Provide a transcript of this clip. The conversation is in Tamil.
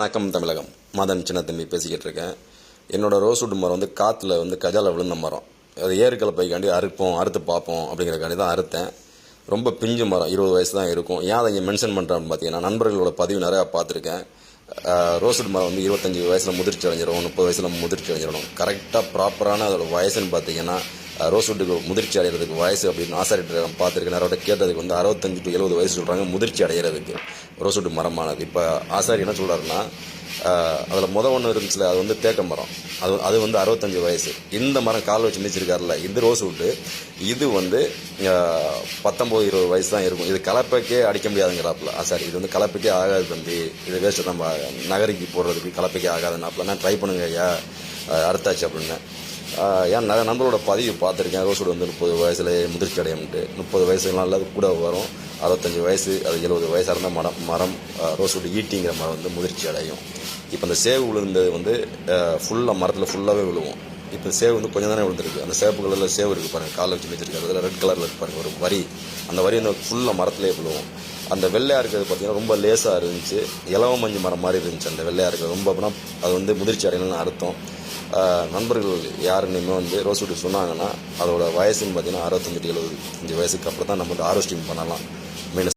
வணக்கம் தமிழகம். மாதன் சின்னத்தம்பி பேசிக்கிட்டு இருக்கேன். என்னோட ரோஸ்வுட் மரம் வந்து காற்றுல வந்து கஜால விழுந்த மரம். அது ஏறுக்கலை பைக்காண்டி அறுப்போம் அறுத்து பார்ப்போம் அப்படிங்கிறக்காண்டி தான் அறுத்தேன். ரொம்ப பிஞ்சு மரம் இருபது வயசு தான் இருக்கும். ஏன் அதை இங்கே மென்ஷன் பண்ணுறான்னு பார்த்தீங்கன்னா நண்பர்களோட பதிவு நிறையா பார்த்துருக்கேன். ரோஸ்வுட் மரம் வந்து இருபத்தஞ்சி வயசில் முதிர்ச்சி அடைஞ்சிடும் முப்பது வயசில் முதிர்ச்சி அடைஞ்சிடணும் கரெக்டாக ப்ராப்பரான அதோட வயசுன்னு பார்த்தீங்கன்னா ரோஸ்வுட்டுக்கு முதிர்ச்சி அடைகிறதுக்கு வயசு அப்படின்னு ஆசாரிட்டு பார்த்துருக்கேன். நிறைய கேட்டதுக்கு வந்து அறுபத்தஞ்சு டு எழுபது வயசு சொல்கிறாங்க முதிர்ச்சி அடைகிறதுக்கு ரோஸ்வுட் மரமானது இப்போ ஆசாரி என்ன சொல்கிறாருன்னா அதில் முத ஒன்று இருந்துச்சுல அது வந்து தேக்க மரம். அது அது வந்து அறுபத்தஞ்சு வயசு. இந்த மரம் கால் வச்சு மிதிச்சிருக்காருல்ல இது ரோஸ்வுட்டு இது வந்து பத்தொம்போது இருபது வயசு தான் இருக்கும். இது கலப்பைக்கே அடிக்க முடியாதுங்கிறாப்புல ஆசாரி. இது வந்து கலப்பைக்கே ஆகாது தம்பி. இது வேஸ்ட்டு நம்ம நகரிக்கு போடுறதுக்கு கலப்பைக்கே ஆகாதுன்னாப்புல நான் ட்ரை பண்ணுங்க ஐயா அறுத்தாச்சு அப்படின்னு. ஏன் நிறைய நண்பரோட பதிவு பார்த்துருக்கேன். ரோஸ்வுட் வந்து முப்பது வயசுல முதிர்ச்சி அடையம்ட்டு முப்பது வயசுலாம் இல்லாத கூட வரும். அறுபத்தஞ்சு வயசு அது எழுபது வயசாக இருந்தால் மரம் மரம் ரோஸ்வுட் ஈட்டிங்கிற மரம் வந்து முதிர்ச்சி அடையும். இப்போ அந்த சேவு விழுந்தது வந்து ஃபுல்லாக மரத்தில் ஃபுல்லாகவே விழுவும். இப்போ சேவு வந்து கொஞ்சம் தானே விழுந்திருக்கு. அந்த சேப்பு கலரில் சேவு இருக்குது பாருங்கள் காலை வச்சு வச்சிருக்காரு அதில் ரெட் கலரில் இருப்பாருங்க ஒரு வரி. அந்த வரி வந்து ஃபுல்லாக மரத்துலேயே விழுவும். அந்த வெள்ளையாக இருக்கிறது பார்த்தீங்கன்னா ரொம்ப லேசாக இருந்துச்சு. இலவ மஞ்சு மரம் மாதிரி இருந்துச்சு அந்த வெள்ளையாக இருக்கிறது. ரொம்ப அப்படின்னா அது வந்து முதிர்ச்சி அடையணும்னு அர்த்தம். நண்பர்கள் யாருன்னுமே வந்து ரோஸ்வுட் சொன்னாங்கன்னா அதோட வயசுன்னு பார்த்தீங்கன்னா அறுபத்தஞ்சு எழுபது அஞ்சு வயசுக்கு அப்புறம் தான் நம்ம வந்து ஆரோஸ்டிங் பண்ணலாம். மீன்